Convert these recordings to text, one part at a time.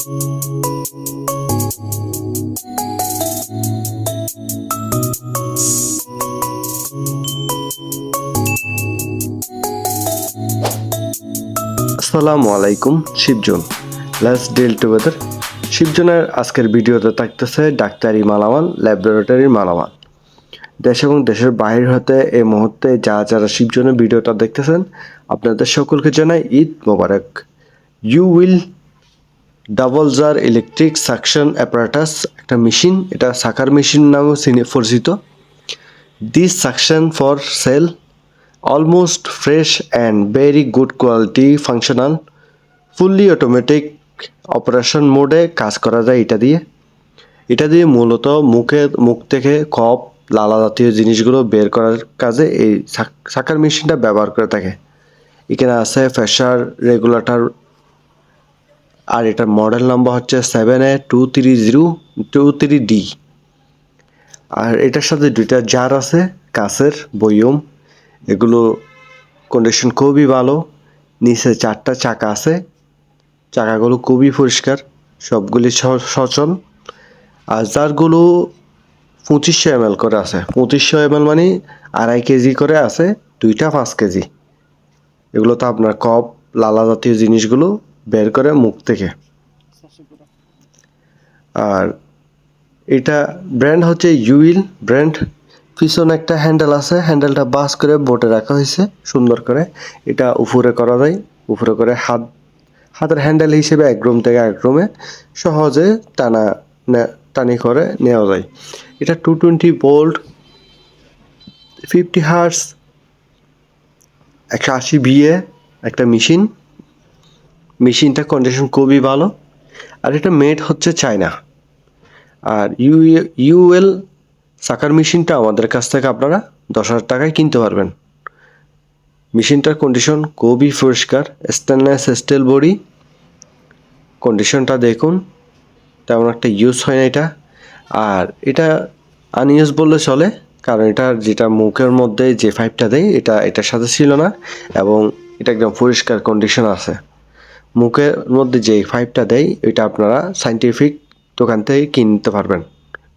আসসালামু আলাইকুম, Shibjon. Let's deal together শিবজনের আজকের ভিডিওতে থাকতেছে ডাক্তারি মালামাল ল্যাবরেটরির মালামাল। দেশ এবং দেশের বাইরে হতে এই মুহূর্তে যা যারা শিবজনের ভিডিওটা দেখতেছেন, আপনাদের সকলকে জানাই ঈদ মোবারক। You will double jar electric suction apparatus, একটা মেশিন, এটা সাকার মেশিন নামেও পরিচিত। This suction for sale almost fresh and very good quality functional fully automatic operation মোডে কাজ করা যায় এটা দিয়ে। এটা দিয়ে মূলত মুখে মুখ থেকে কপ লালা জাতীয় জিনিসগুলো বের করার কাজে এই সাক- সাকার মেশিনটা ব্যবহার করে থাকে। এখানে আছে ফ্রেশার রেগুলেটর আর এটার মডেল নাম্বার হচ্ছে seven A two three zero two three D আর এটার সাথে দুইটা জার আছে কাছের বয়ম। এগুলো কন্ডিশন খুবই ভালো। নিচে চারটা চাকা আছে। চাকাগুলো খুবই পরিষ্কার, সবগুলি সচল। আর জারগুলো পঁচিশশো এম করে আছে। পঁচিশশো এম মানে আড়াই কেজি করে আছে, দুইটা পাঁচ কেজি। এগুলো তো আপনার কপ লালা জাতীয় জিনিসগুলো বের করে মুখ থেকে। আর এটা ব্র্যান্ড হচ্ছে ইউইল ব্র্যান্ড পিছনে একটা হ্যান্ডেল আছে হ্যান্ডেলটা বাস করে বোটে রাখা হয়েছে, সুন্দর করে। এটা উপরে করা যায় উপরে করে হাত, হাতের হ্যান্ডেল হিসেবে এক রুম থেকে এক রুমে সহজে টানা টানি করে নেওয়া যায়। এটা two twenty volt fifty hertz একশো আশি বিয়ে একটা মেশিন মেশিনটা কন্ডিশন খুবই ভালো। আর এটা মেড হচ্ছে চায়না। আর ইউ ইউএল সাকার মেশিনটা আমাদের কাছ থেকে আপনারা দশ হাজার টাকায় কিনতে পারবেন। মেশিনটার কন্ডিশন খুবই পরিষ্কার স্টেনলেস স্টিল বডি কন্ডিশনটা দেখুন, তেমন একটা ইউজ হয় না এটা। আর এটা আনইউজ বললে চলে, কারণ এটার যেটা মুখের মধ্যে যে পাইপটা দেয়, এটা, এটার সাথে ছিল না। এবং এটা একদম পরিষ্কার কন্ডিশন আছে। মুখের মধ্যে যে পাইপটা দেয়, এটা আপনারা সাইন্টিফিক দোকান থেকে কিনতে পারবেন।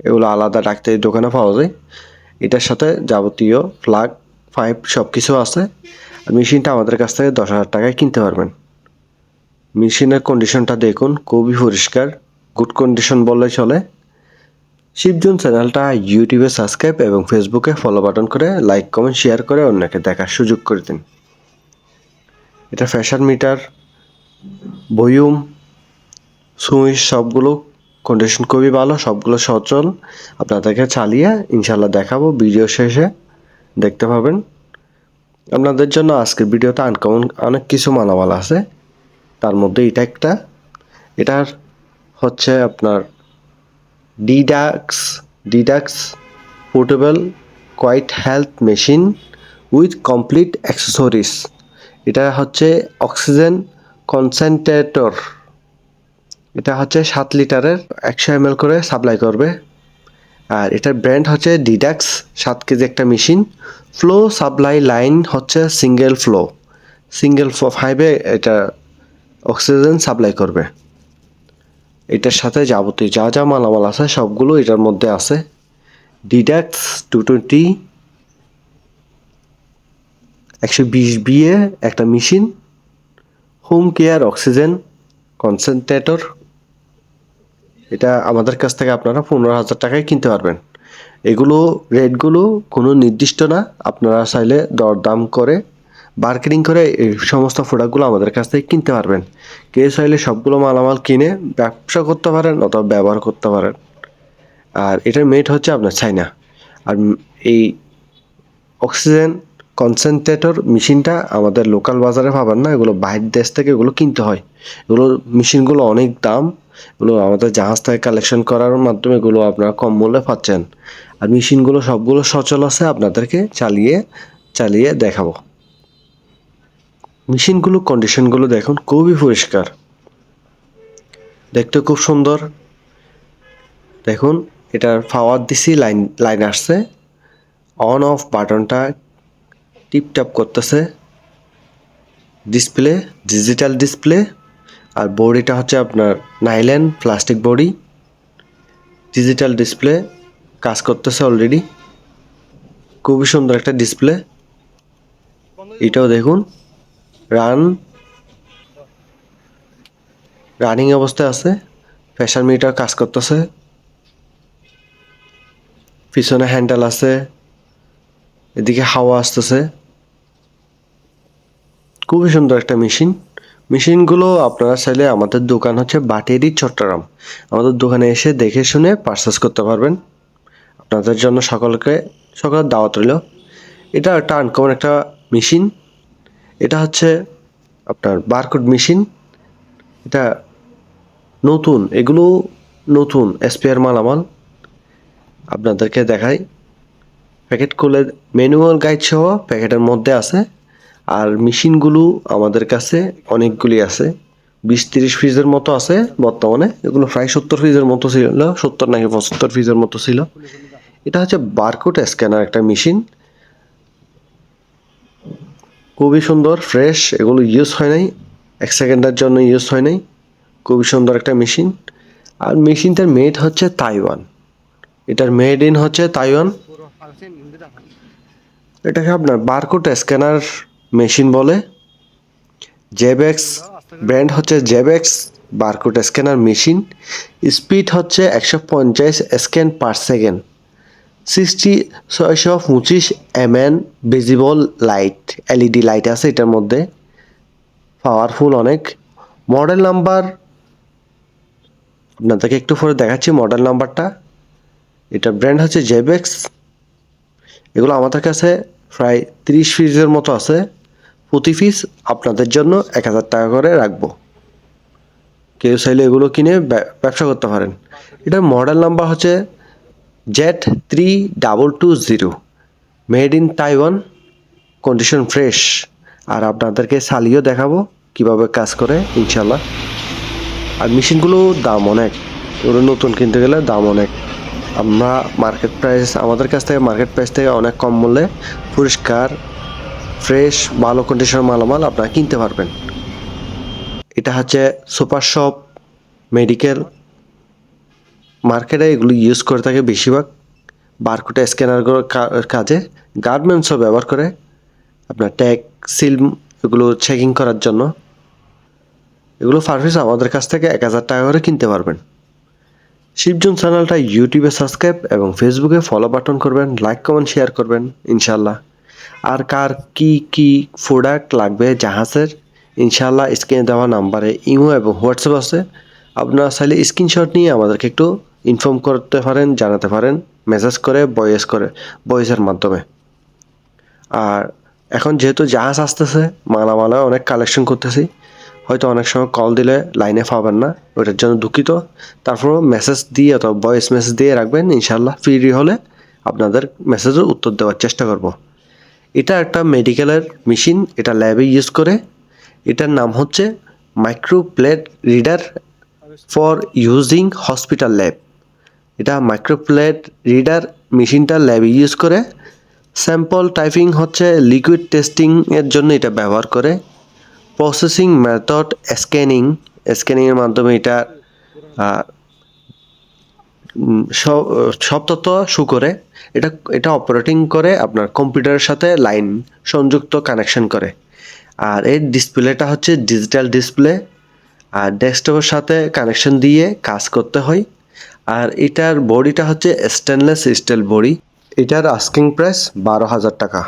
এগুলো আলাদা ডাক্তারি দোকানে পাওয়া যায়। এটার সাথে যাবতীয় প্লাগ পাইপ সব কিছু আছে। মেশিনটা আমাদের কাছ থেকে দশ হাজার টাকায় কিনতে পারবেন। মেশিনের কন্ডিশনটা দেখুন, খুবই পরিষ্কার। গুড কন্ডিশন বললে চলে। শিবজুন চ্যানেলটা ইউটিউবে সাবস্ক্রাইব এবং ফেসবুকে ফলো বাটন করে লাইক কমেন্ট শেয়ার করে অন্যকে দেখার সুযোগ করে দিন। এটা ফ্যাশন মিটার বয়ুম সুইচ সবগুলো কন্ডিশন খুবই ভালো, সবগুলো সচল। আপনাদেরকে চালিয়ে ইনশাল্লাহ দেখাবো ভিডিও শেষে। দেখতে পাবেন। আপনাদের জন্য আজকের ভিডিওতে আনকমন অনেক কিছু মালামাল আছে। তার মধ্যে এটা একটা। এটার হচ্ছে আপনার ডিডাক্স ডিডাক্স portable quiet health machine with complete accessories এটা হচ্ছে অক্সিজেন কনসেন্ট্রেটর এটা হচ্ছে সাত লিটারের একশো এম করে সাপ্লাই করবে। আর এটার ব্র্যান্ড হচ্ছে ডিডাক্স সাত কেজি একটা মেশিন ফ্লো সাপ্লাই লাইন হচ্ছে সিঙ্গেল ফ্লো সিঙ্গেল ফ্লো ফাইভে এটা অক্সিজেন সাপ্লাই করবে। এটার সাথে যাবতীয় যা যা মালামাল আছে, সবগুলো এটার মধ্যে আছে। ডিডাক্স টু টোয়েন্টি একশো বিশ বিয়ে একটা machine home care oxygen concentrator এটা আমাদের কাছ থেকে আপনারা পনেরো হাজার টাকায় কিনতে পারবেন। এগুলো রেটগুলো কোনো নির্দিষ্ট না, আপনারা চাইলে দরদাম করে বার্গেনিং করে এই সমস্ত প্রোডাক্টগুলো আমাদের কাছ থেকে কিনতে পারবেন। কেউ চাইলে সবগুলো মালামাল কিনে ব্যবসা করতে পারেন অথবা ব্যবহার করতে পারেন। আর এটার মেট হচ্ছে আপনার চাইনা আর এই অক্সিজেন কনসেন্ট্রেটর মেশিনটা আমাদের লোকাল বাজারে পাবেন না, এগুলো বাইরের দেশ থেকে এগুলো কিনতে হয়। এগুলো মেশিনগুলো অনেক দাম, এগুলো আমাদের জাহাজ থেকে কালেকশন করার মাধ্যমে এগুলো আপনারা কম মূল্যে পাচ্ছেন। আর মেশিনগুলো সবগুলো সচল আছে, আপনাদেরকে চালিয়ে চালিয়ে দেখাবো। মেশিনগুলো কন্ডিশনগুলো দেখুন, খুবই পরিষ্কার। দেখতে খুব সুন্দর। দেখুন, এটার পাওয়ার দিছি লাইন লাইন আসছে। অন অফ বাটনটা টিপটাপ করতেছে। ডিসপ্লে ডিজিটাল ডিসপ্লে আর বডিটা হচ্ছে আপনার nylon plastic body digital display কাজ করতেছে অলরেডি খুবই সুন্দর একটা ডিসপ্লে এটাও দেখুন। রান রানিং অবস্থায় আছে। প্রেশার মিটার কাজ করতেছে। পিছনে হ্যান্ডেল আছে। এদিকে হাওয়া আসতেছে। খুবই সুন্দর একটা মেশিন। মেশিনগুলো আপনারা চাইলে আমাদের দোকান হচ্ছে বাটেরি চট্টগ্রাম। আমাদের দোকানে এসে দেখে শুনে পারচেস করতে পারবেন। আপনাদের জন্য সকলকে, সকলের দাওয়াত রইল। এটা একটা আনকমন একটা মেশিন। এটা হচ্ছে আপনার বারকোড মেশিন। এটা নতুন, এগুলো নতুন এসপিআর মালামাল। আপনাদেরকে দেখাই। প্যাকেট খুলে ম্যানুয়াল গাইড সহ প্যাকেটের মধ্যে আছে। আর মেশিনগুলো আমাদের কাছে অনেকগুলি আছে। বিশ তিরিশ পিসের মতো আছে বর্তমানে, এগুলো প্রায় সত্তর পিসের মতো ছিল, সত্তর নাকি পঁচাত্তর পিসের মতো ছিল। এটা হচ্ছে বারকোড স্ক্যানার একটা মেশিন। খুবই সুন্দর, ফ্রেশ, এগুলো ইউজ হয় নাই, এক সেকেন্ডের জন্য ইউজ হয় নাই। খুবই সুন্দর একটা মেশিন। আর মেশিনটার মেড হচ্ছে তাইওয়ান। এটার মেড ইন হচ্ছে তাইওয়ান। এটাকে আপনার বারকোড স্ক্যানার মেশিন বলে। জেবেক্স ব্র্যান্ড হচ্ছে Zebex barcode scanner machine speed হচ্ছে একশো পঞ্চাশ স্ক্যান পার সেকেন্ড সিক্সটি ছয়শো পঁচিশ M N visible light LED light আছে এটার মধ্যে পাওয়ারফুল অনেক। মডেল নাম্বার আপনাদেরকে একটু পরে দেখাচ্ছি মডেল নাম্বারটা এটা ব্র্যান্ড হচ্ছে জেবেক্স এগুলো আমাদের কাছে প্রায় তিরিশ পিসের মতো আছে। প্রতি পিস আপনাদের জন্য এক হাজার টাকা করে রাখব। কেউ চাইলে এগুলো কিনে ব্য- ব্যবসা করতে পারেন। এটার মডেল নাম্বার হচ্ছে Z three double two zero made in Taiwan condition fresh আর আপনাদেরকে সালিও দেখাবো কীভাবে কাজ করে ইনশাল্লাহ আর মেশিনগুলোর দাম অনেক। এগুলো নতুন কিনতে গেলে দাম অনেক। আমরা মার্কেট প্রাইস আমাদের কাছ থেকে মার্কেট প্রাইস থেকে অনেক কম মূল্যে পরিষ্কার ফ্রেশ, ভালো কন্ডিশনের মালামাল আপনারা কিনতে পারবেন। এটা হচ্ছে সুপার শপ মেডিকেল মার্কেটে এগুলো ইউজ করে থাকে বেশিরভাগ। বারকোড স্ক্যানার কাজে। গার্মেন্টসও ব্যবহার করে। আপনার ট্যাগ সিল এগুলো চেকিং করার জন্য। এগুলো সার্ভিস আমাদের কাছ থেকে এক হাজার টাকা করে কিনতে পারবেন। শিবজন চ্যানেলটা ইউটিউবে সাবস্ক্রাইব এবং ফেসবুকে ফলো বাটন করবেন। লাইক কমেন্ট শেয়ার করবেন ইনশাল্লাহ আর কার কি কি প্রোডাক্ট লাগবে জাহাজের ইনশাল্লাহ স্ক্রিনে দেওয়া নাম্বারে ইমো এবং হোয়াটসঅ্যাপ আছে। আপনারা চাইলে স্ক্রিনশট নিয়ে আমাদেরকে একটু ইনফর্ম করতে পারেন, জানাতে পারেন মেসেজ করে ভয়েস করে ভয়েসের মাধ্যমে। আর এখন যেহেতু জাহাজ আসতেছে মালামালা অনেক কালেকশন করতেছি, হয়তো অনেক সময় কল দিলে লাইনে পাবেন না, ওটার জন্য দুঃখিত। তারপরও মেসেজ দিয়ে অথবা ভয়েস মেসেজ দিয়ে রাখবেন ইনশাল্লাহ ফ্রি হলে আপনাদের মেসেজের উত্তর দেওয়ার চেষ্টা করব। এটা একটা মেডিকেলের মেশিন এটা ল্যাবে ইউজ করে। এটার নাম হচ্ছে micro plate reader for using hospital lab এটা মাইক্রোপ্লেট রিডার মেশিনটা ল্যাবে ইউজ করে। স্যাম্পল টাইপিং হচ্ছে লিকুইড টেস্টিংয়ের জন্য এটা ব্যবহার করে। প্রসেসিং মেথড স্ক্যানিং স্ক্যানিংয়ের মাধ্যমে এটা সব তথ্য শো করে এটা এটা অপারেটিং করে আপনার কম্পিউটারের সাথে লাইন সংযুক্ত কানেকশন করে। আর এর ডিসপ্লেটা হচ্ছে ডিজিটাল ডিসপ্লে আর ডেস্কটপের সাথে কানেকশন দিয়ে কাজ করতে হয়। আর এটার বডিটা হচ্ছে স্টেনলেস স্টিল বডি এটার আস্কিং প্রাইস বারো হাজার টাকা।